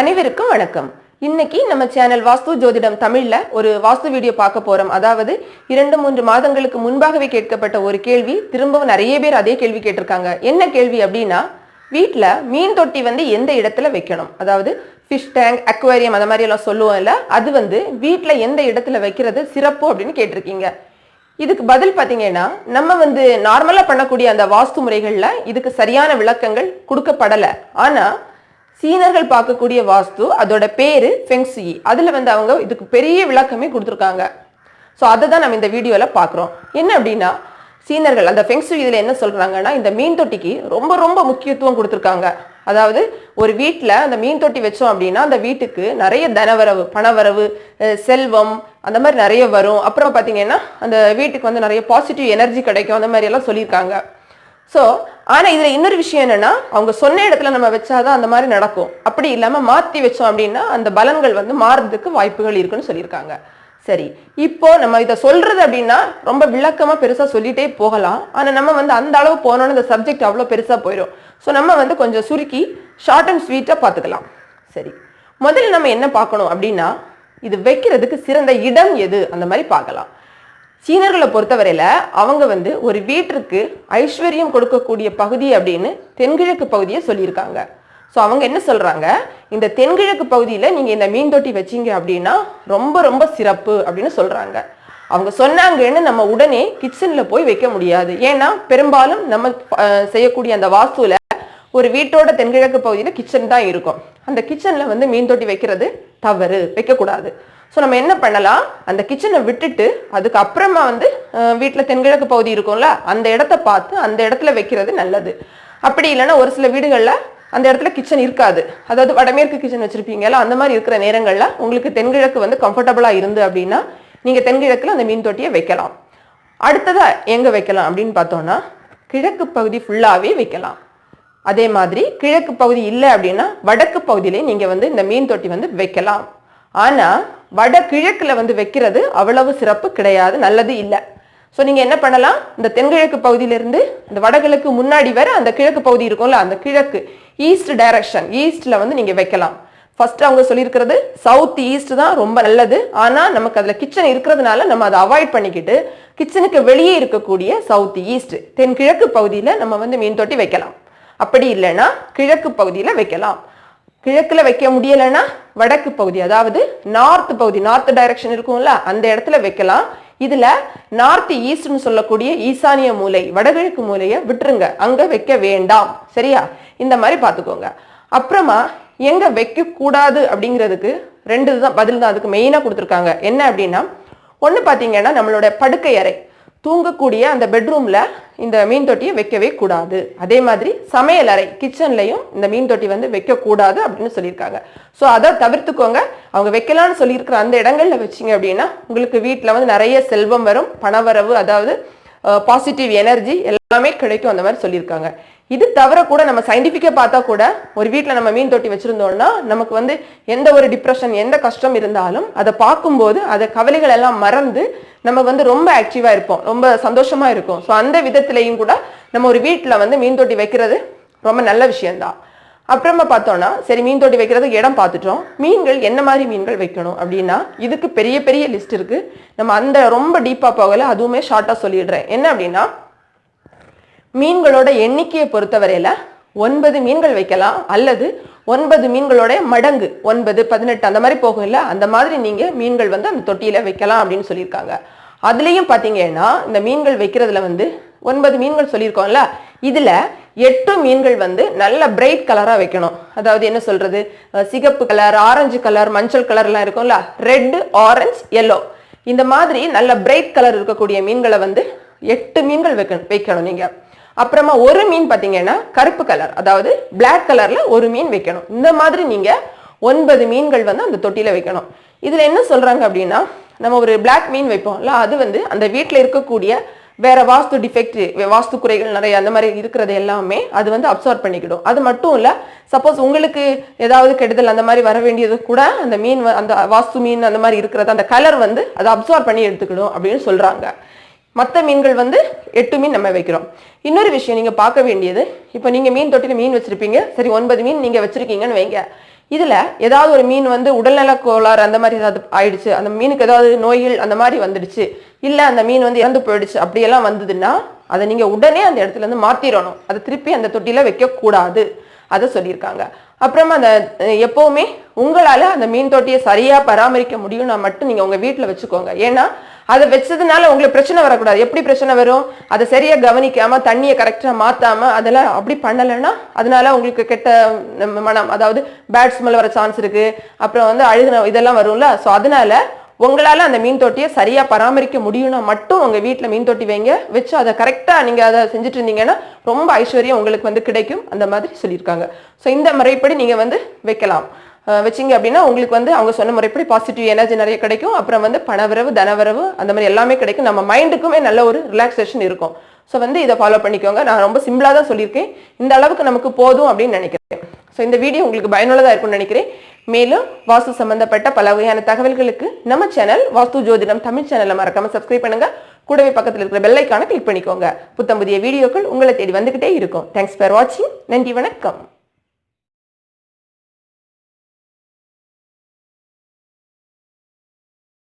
அனைவருக்கும் வணக்கம். இன்னைக்கு நம்ம சேனல் வாஸ்து ஜோதிடம் தமிழ்ல ஒரு வாஸ்து வீடியோ பார்க்க போறோம். அதாவது இரண்டு மூன்று மாதங்களுக்கு முன்பாகவே கேட்கப்பட்ட ஒரு கேள்வி. திரும்பவும் நிறைய பேர் அதே கேள்வி கேட்டிருக்காங்க. என்ன கேள்வி அப்படின்னா வீட்டில் மீன் தொட்டி வந்து எந்த இடத்துல வைக்கணும்? அதாவது ஃபிஷ் டேங்க் அக்வாரியம் அந்த மாதிரி எல்லாம் சொல்லுவோம்ல அது வந்து வீட்டில் எந்த இடத்துல வைக்கிறது சிறப்பு அப்படின்னு கேட்டிருக்கீங்க. இதுக்கு பதில் பார்த்தீங்கன்னா நம்ம வந்து நார்மலாக பண்ணக்கூடிய அந்த வாஸ்து முறைகளில் இதுக்கு சரியான விளக்கங்கள் கொடுக்கப்படலை. ஆனால் சீனர்கள் பார்க்கக்கூடிய வாஸ்து அதோட பேரு ஃபெங்சுயி அதில் வந்து அவங்க இதுக்கு பெரிய விளக்கமே கொடுத்துருக்காங்க. ஸோ அதை தான் நம்ம இந்த வீடியோவில் பார்க்குறோம். என்ன அப்படின்னா சீனர்கள் அந்த ஃபெங்ஸு இதில் என்ன சொல்கிறாங்கன்னா இந்த மீன் தொட்டிக்கு ரொம்ப ரொம்ப முக்கியத்துவம் கொடுத்துருக்காங்க. அதாவது ஒரு வீட்டில் அந்த மீன் தொட்டி வச்சோம் அப்படின்னா அந்த வீட்டுக்கு நிறைய தனவரவு பணவரவு செல்வம் அந்த மாதிரி நிறைய வரும். அப்புறம் பார்த்தீங்கன்னா அந்த வீட்டுக்கு வந்து நிறைய பாசிட்டிவ் எனர்ஜி கிடைக்கும் அந்த மாதிரி எல்லாம் சொல்லியிருக்காங்க. ஸோ ஆனால் இதில் இன்னொரு விஷயம் என்னென்னா அவங்க சொன்ன இடத்துல நம்ம வச்சாதான் அந்த மாதிரி நடக்கும். அப்படி இல்லாமல் மாற்றி வச்சோம் அப்படின்னா அந்த பலன்கள் வந்து மாறுறதுக்கு வாய்ப்புகள் இருக்குன்னு சொல்லியிருக்காங்க. சரி இப்போ நம்ம இதை சொல்றது அப்படின்னா ரொம்ப விளக்கமாக பெருசாக சொல்லிட்டே போகலாம். ஆனால் நம்ம வந்து அந்த அளவு போனோன்னு இந்த சப்ஜெக்ட் அவ்வளோ பெருசாக போயிடும். ஸோ நம்ம வந்து கொஞ்சம் சுருக்கி ஷார்ட் அண்ட் ஸ்வீட்டாக பார்த்துக்கலாம். சரி முதல்ல நம்ம என்ன பார்க்கணும் அப்படின்னா இது வைக்கிறதுக்கு சிறந்த இடம் எது? அந்த மாதிரி பார்க்கலாம். சீனர்களை பொறுத்தவரையில அவங்க வந்து ஒரு வீட்டிற்கு ஐஸ்வர்யம் கொடுக்கக்கூடிய பகுதி அப்படின்னு தென்கிழக்கு பகுதியை சொல்லியிருக்காங்க. ஸோ அவங்க என்ன சொல்றாங்க? இந்த தென்கிழக்கு பகுதியில் நீங்க இந்த மீன் தொட்டி வச்சீங்க அப்படின்னா ரொம்ப ரொம்ப சிறப்பு அப்படின்னு சொல்றாங்க. அவங்க சொன்னாங்கன்னு நம்ம உடனே கிச்சன்ல போய் வைக்க முடியாது. ஏன்னா பெரும்பாலும் நம்ம செய்யக்கூடிய அந்த வாஸ்துல ஒரு வீட்டோட தென்கிழக்கு பகுதியில் கிச்சன் தான் இருக்கும். அந்த கிச்சனில் வந்து மீன் தொட்டி வைக்கிறது தவறு வைக்கக்கூடாது. ஸோ நம்ம என்ன பண்ணலாம்? அந்த கிச்சனை விட்டுட்டு அதுக்கப்புறமா வந்து வீட்டில் தென்கிழக்கு பகுதி இருக்கும்ல அந்த இடத்த பார்த்து அந்த இடத்துல வைக்கிறது நல்லது. அப்படி இல்லைன்னா ஒரு சில வீடுகளில் அந்த இடத்துல கிச்சன் இருக்காது. அதாவது வடமேற்கு கிச்சன் வச்சிருப்பீங்கல்ல அந்த மாதிரி இருக்கிற நேரங்களில் உங்களுக்கு தென்கிழக்கு வந்து கம்ஃபர்டபுளாக இருந்து அப்படின்னா நீங்கள் தென்கிழக்கில் அந்த மீன் தொட்டியை வைக்கலாம். அடுத்ததாக எங்கே வைக்கலாம் அப்படின்னு பார்த்தோன்னா கிழக்கு பகுதி ஃபுல்லாகவே வைக்கலாம். அதே மாதிரி கிழக்கு பகுதி இல்லை அப்படின்னா வடக்கு பகுதியிலே நீங்கள் வந்து இந்த மீன் தொட்டி வந்து வைக்கலாம். ஆனால் வடகிழக்கில் வந்து வைக்கிறது அவ்வளவு சிறப்பு கிடையாது நல்லது இல்லை. ஸோ நீங்கள் என்ன பண்ணலாம்? இந்த தென்கிழக்கு பகுதியிலிருந்து இந்த வடகிழக்கு முன்னாடி வர அந்த கிழக்கு பகுதி இருக்கும்ல அந்த கிழக்கு ஈஸ்ட் டைரக்ஷன் ஈஸ்டில் வந்து நீங்கள் வைக்கலாம். ஃபர்ஸ்ட் அவங்க சொல்லியிருக்கிறது சவுத் ஈஸ்ட் தான் ரொம்ப நல்லது. ஆனால் நமக்கு அதில் கிச்சன் இருக்கிறதுனால நம்ம அதை அவாய்ட் பண்ணிக்கிட்டு கிச்சனுக்கு வெளியே இருக்கக்கூடிய சவுத் ஈஸ்ட் தென்கிழக்கு பகுதியில் நம்ம வந்து மீன் தொட்டி வைக்கலாம். அப்படி இல்லைன்னா கிழக்கு பகுதியில் வைக்கலாம். கிழக்கில் வைக்க முடியலைன்னா வடக்கு பகுதி அதாவது நார்த் பகுதி நார்த் டைரக்ஷன் இருக்கும்ல அந்த இடத்துல வைக்கலாம். இதுல நார்த் ஈஸ்ட்னு சொல்லக்கூடிய ஈசானிய மூலை வடகிழக்கு மூலையை விட்டுருங்க. அங்க வைக்க வேண்டாம். சரியா? இந்த மாதிரி பார்த்துக்கோங்க. அப்புறமா எங்க வைக்க கூடாது அப்படிங்கிறதுக்கு ரெண்டு தான் பதில் தான் அதுக்கு மெயினாக கொடுத்துருக்காங்க. என்ன அப்படின்னா ஒன்று பார்த்தீங்கன்னா நம்மளோட படுக்கை அறை. தூங்கக்கூடிய அந்த பெட்ரூம்ல இந்த மீன் தொட்டியை வைக்கவே கூடாது. அதே மாதிரி சமையல் அறை கிச்சன்லையும் இந்த மீன் தொட்டி வந்து வைக்கக்கூடாது அப்படின்னு சொல்லியிருக்காங்க. ஸோ அதை தவிர்த்துக்கோங்க. அவங்க வைக்கலாம்னு சொல்லியிருக்கிற அந்த இடங்கள்ல வச்சீங்க அப்படின்னா உங்களுக்கு வீட்டில் வந்து நிறைய செல்வம் வரும் பணவரவு அதாவது பாசிட்டிவ் எனர்ஜி எல்லாமே கிடைக்கும் அந்த மாதிரி சொல்லியிருக்காங்க. இது தவிர கூட நம்ம சயின்டிஃபிக்காக பார்த்தா கூட ஒரு வீட்டில் நம்ம மீன் தொட்டி வச்சுருந்தோம்னா நமக்கு வந்து எந்த ஒரு டிப்ரெஷன் எந்த கஷ்டம் இருந்தாலும் அதை பார்க்கும்போது அதை கவலைகள் எல்லாம் மறந்து நம்ம வந்து ரொம்ப ஆக்டிவாக இருப்போம். ரொம்ப சந்தோஷமாக இருக்கும். ஸோ அந்த விதத்துலேயும் கூட நம்ம ஒரு வீட்டில் வந்து மீன் தொட்டி வைக்கிறது ரொம்ப நல்ல விஷயம்தான். அப்புறமா பார்த்தோம்னா சரி மீன் தொட்டி வைக்கிறதுக்கு இடம் பார்த்துட்டோம். மீன்கள் என்ன மாதிரி மீன்கள் வைக்கணும் அப்படின்னா இதுக்கு பெரிய பெரிய லிஸ்ட் இருக்குது நம்ம அந்த ரொம்ப டீப்பாக போகல அதுவுமே ஷார்ட்டாக சொல்லிடுறேன். என்ன அப்படின்னா மீன்களோட எண்ணிக்கையை பொறுத்தவரையில ஒன்பது மீன்கள் வைக்கலாம் அல்லது ஒன்பது மீன்களோட மடங்கு ஒன்பது பதினெட்டு அந்த மாதிரி போகும்ல அந்த மாதிரி நீங்க மீன்கள் வந்து அந்த தொட்டியில வைக்கலாம் அப்படின்னு சொல்லியிருக்காங்க. அதுலயும் பாத்தீங்கன்னா இந்த மீன்கள் வைக்கிறதுல வந்து ஒன்பது மீன்கள் சொல்லியிருக்கோம்ல இதுல எட்டு மீன்கள் வந்து நல்ல பிரைட் கலரா வைக்கணும். அதாவது என்ன சொல்றது? சிகப்பு கலர் ஆரஞ்சு கலர் மஞ்சள் கலர்லாம் இருக்கும்ல ரெட் ஆரஞ்சு எல்லோ இந்த மாதிரி நல்ல பிரைட் கலர் இருக்கக்கூடிய மீன்களை வந்து எட்டு மீன்கள் வைக்கணும் வைக்கணும் நீங்க. அப்புறமா ஒரு மீன் பார்த்தீங்கன்னா கருப்பு கலர் அதாவது பிளாக் கலர்ல ஒரு மீன் வைக்கணும். இந்த மாதிரி நீங்க ஒன்பது மீன்கள் வந்து அந்த தொட்டியில வைக்கணும். இதுல என்ன சொல்றாங்க அப்படின்னா நம்ம ஒரு பிளாக் மீன் வைப்போம்ல அது வந்து அந்த வீட்டில் இருக்கக்கூடிய வேற வாஸ்து டிஃபெக்ட் வாஸ்து குறைகள் நிறைய அந்த மாதிரி இருக்கிறது எல்லாமே அது வந்து அப்சர்வ் பண்ணிக்கிடும். அது மட்டும் இல்ல சப்போஸ் உங்களுக்கு ஏதாவது கெடுதல் அந்த மாதிரி வர வேண்டியது கூட அந்த மீன் அந்த வாஸ்து மீன் அந்த மாதிரி இருக்கிறது அந்த கலர் வந்து அதை அப்சர்வ் பண்ணி எடுத்துக்கிடும் அப்படின்னு சொல்றாங்க. மற்ற மீன்கள் வந்து எட்டு மீன் நம்ம வைக்கிறோம். இன்னொரு விஷயம் நீங்க பார்க்க வேண்டியது இப்போ நீங்க மீன் தொட்டியில் மீன் வச்சிருப்பீங்க. சரி ஒன்பது மீன் நீங்க வச்சிருக்கீங்கன்னு வைங்க. இதுல ஏதாவது ஒரு மீன் வந்து உடல்நல கோளாறு அந்த மாதிரி ஏதாவது ஆயிடுச்சு அந்த மீனுக்கு ஏதாவது நோய்கள் அந்த மாதிரி வந்துடுச்சு இல்ல அந்த மீன் வந்து இறந்து போயிடுச்சு அப்படியெல்லாம் வந்ததுன்னா அதை நீங்க உடனே அந்த இடத்துல இருந்து மாத்திரணும். அதை திருப்பி அந்த தொட்டியில வைக்க கூடாது அதை சொல்லியிருக்காங்க. அப்புறமா அந்த எப்போவுமே எப்பவுமே உங்களால அந்த மீன் தொட்டியை சரியா பராமரிக்க முடியும்னா மட்டும் நீங்க உங்க வீட்டுல வச்சுக்கோங்க. ஏன்னா அதை வச்சதுனால உங்களுக்கு பிரச்சனை வரக்கூடாது. எப்படி பிரச்சனை வரும்? அதை சரியா கவனிக்காம தண்ணியை கரெக்டா மாத்தாம அதெல்லாம் அப்படி பண்ணலைன்னா அதனால உங்களுக்கு கெட்ட மனம் அதாவது பேட் ஸ்மெல் வர சான்ஸ் இருக்கு. அப்புறம் வந்து அழுகின இதெல்லாம் வரும்ல. ஸோ அதனால உங்களால அந்த மீன் தொட்டியை சரியா பராமரிக்க முடியும்னா மட்டும் உங்க வீட்டில் மீன் தொட்டி வைங்க. வச்சு அதை கரெக்டா நீங்க அதை செஞ்சுட்டு இருந்தீங்கன்னா ரொம்ப ஐஸ்வர்யம் உங்களுக்கு வந்து கிடைக்கும். அந்த மாதிரி சொல்லியிருக்காங்க. ஸோ இந்த முறைப்படி நீங்க வந்து வைக்கலாம். வச்சீங்க அப்படின்னா உங்களுக்கு வந்து அவங்க சொன்ன முறைப்படி பாசிட்டிவ் எனர்ஜி நிறைய கிடைக்கும். அப்புறம் வந்து பணவரவு தனவரவு அந்த மாதிரி எல்லாமே கிடைக்கும். நம்ம மைண்டுக்குமே நல்ல ஒரு ரிலாக்ஸேஷன் இருக்கும். ஸோ வந்து இதை ஃபாலோ பண்ணிக்கோங்க. நான் ரொம்ப சிம்பிளாக தான் சொல்லியிருக்கேன். இந்த அளவுக்கு நமக்கு போதும் அப்படின்னு நினைக்கிறேன். ஸோ இந்த வீடியோ உங்களுக்கு பயனுள்ளதாக இருக்கும்னு நினைக்கிறேன். மேலும் வாஸ்து சம்பந்தப்பட்ட பல வகையான தகவல்களுக்கு நம்ம சேனல் வாஸ்து ஜோதிடம் தமிழ் சேனலை மறக்காம சப்ஸ்கிரைப் பண்ணுங்க. கூடவே பக்கத்தில் இருக்கிற பெல்லைக்கான கிளிக் பண்ணிக்கோங்க. புத்தம் புதிய வீடியோக்கள் உங்களை தேடி வந்துகிட்டே இருக்கும். தேங்க்ஸ் ஃபார் வாட்சிங் நன்றி வணக்கம்.